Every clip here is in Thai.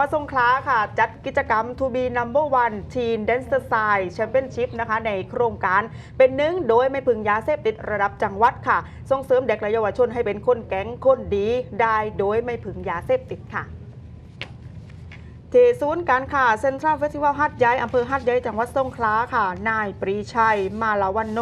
หวัดสงขลาค่ะ จัดกิจกรรม To be number one teen dancer side championship นะคะ ในโครงการเป็นหนึ่งโดยไม่พึงยาเสพติดระดับจังหวัดค่ะ ส่งเสริมเด็กและเยาวชนให้เป็นคนแก๊งคนดี ได้โดยไม่พึงยาเสพติดค่ะที่ศูนย์การค้าเซ็นทรัลเฟสติวัลฮัดย้ายอำเภอฮัดย้ายจังหวัดสงขลาค่ะ นายปรีชัย มาลาวันโน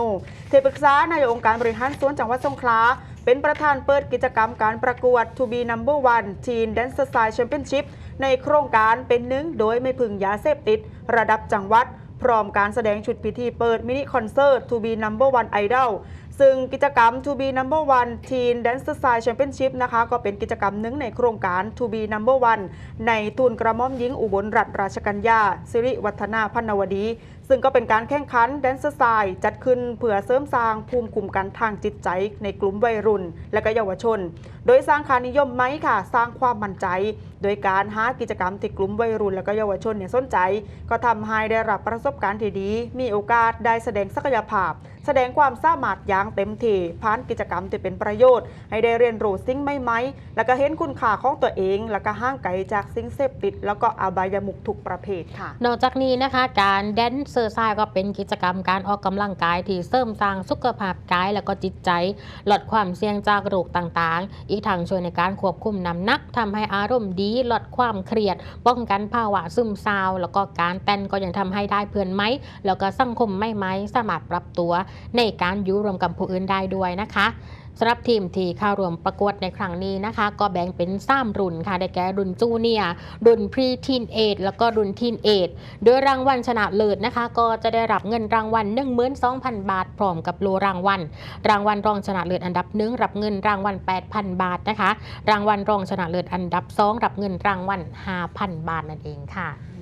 ที่ปรึกษานายองค์การบริหารส่วนจังหวัดสงขลา เป็นประธานเปิดกิจกรรมการประกวด To be number one teen dancer side championship ในโครงการเป็นหนึ่งโดยไม่พึงยาเสพติด ระดับจังหวัด พร้อมการแสดงชุดพิธีเปิดมินิคอนเสิร์ต To be number one idol ซึ่งกิจกรรม To be number one teen dancer side championship นะคะก็เป็นกิจกรรมหนึ่งในโครงการ To be number one ในทุนกระหม่อมหญิงอุบลรัตนราชกัญญาสิริวัฒนาพันวดี ซึ่งก็เป็นการแข่งขันแดนเซอร์ไซด์จัดขึ้นเพื่อเสริมสร้างภูมิคุ้มกันทางจิตใจ ในกลุ่มวัยรุ่น และก็เยาวชน โดยสร้างคานิยมไหมค่ะ สร้างความมั่นใจ โดยการหากิจกรรมที่กลุ่มวัยรุ่น และก็เยาวชนเนี่ยสนใจ ก็ทำให้ได้รับประสบการณ์ที่ดี มีโอกาสได้แสดงศักยภาพ แสดงความสามารถอย่างเต็มที่ผ่านกิจกรรมที่เป็นประโยชน์ ให้ได้เรียนรู้สิ่งใหม่ๆแล้วก็เห็นคุณค่าของตัวเอง แล้วก็ห่างไกลจากสิ่งเสพติด แล้วก็อบายมุขทุกประเภทค่ะ นอกจากนี้นะคะ การแดนเซอร์ไซด์ก็เป็นกิจกรรมการออกกำลังกายที่เสริมสร้างสุขภาพกายและก็จิตใจ ลดความเสี่ยงจากโรคต่างๆ อีกทางช่วยในการควบคุมน้ำหนักทำให้อารมณ์ดีลดความเครียด ป้องกันภาวะซึมเศร้าแล้วก็การเต้นก็ยังทำให้ได้เพื่อนไหมแล้วก็สังคมไม่ไหมสามารถปรับตัวในการอยู่รวมกับผู้อื่นได้ด้วยนะคะสำหรับทีมที่เข้าร่วมประกวดในครั้งนี้นะคะ ก็แบ่งเป็น3รุ่นค่ะ ได้แก่รุ่นจูเนียร์รุ่นพรีทีนเอทแล้วก็รุ่นทีนเอทโดยรางวัลชนะเลิศนะคะ ก็จะได้รับเงินรางวัล12,000 บาท พร้อมกับโลรางวัล รางวัลรองชนะเลิศอันดับหนึ่งรับเงินรางวัล 8,000 บาทนะคะ รางวัลรองชนะเลิศอันดับ 2 รับเงินรางวัล5,000 บาทนั่นเองค่ะ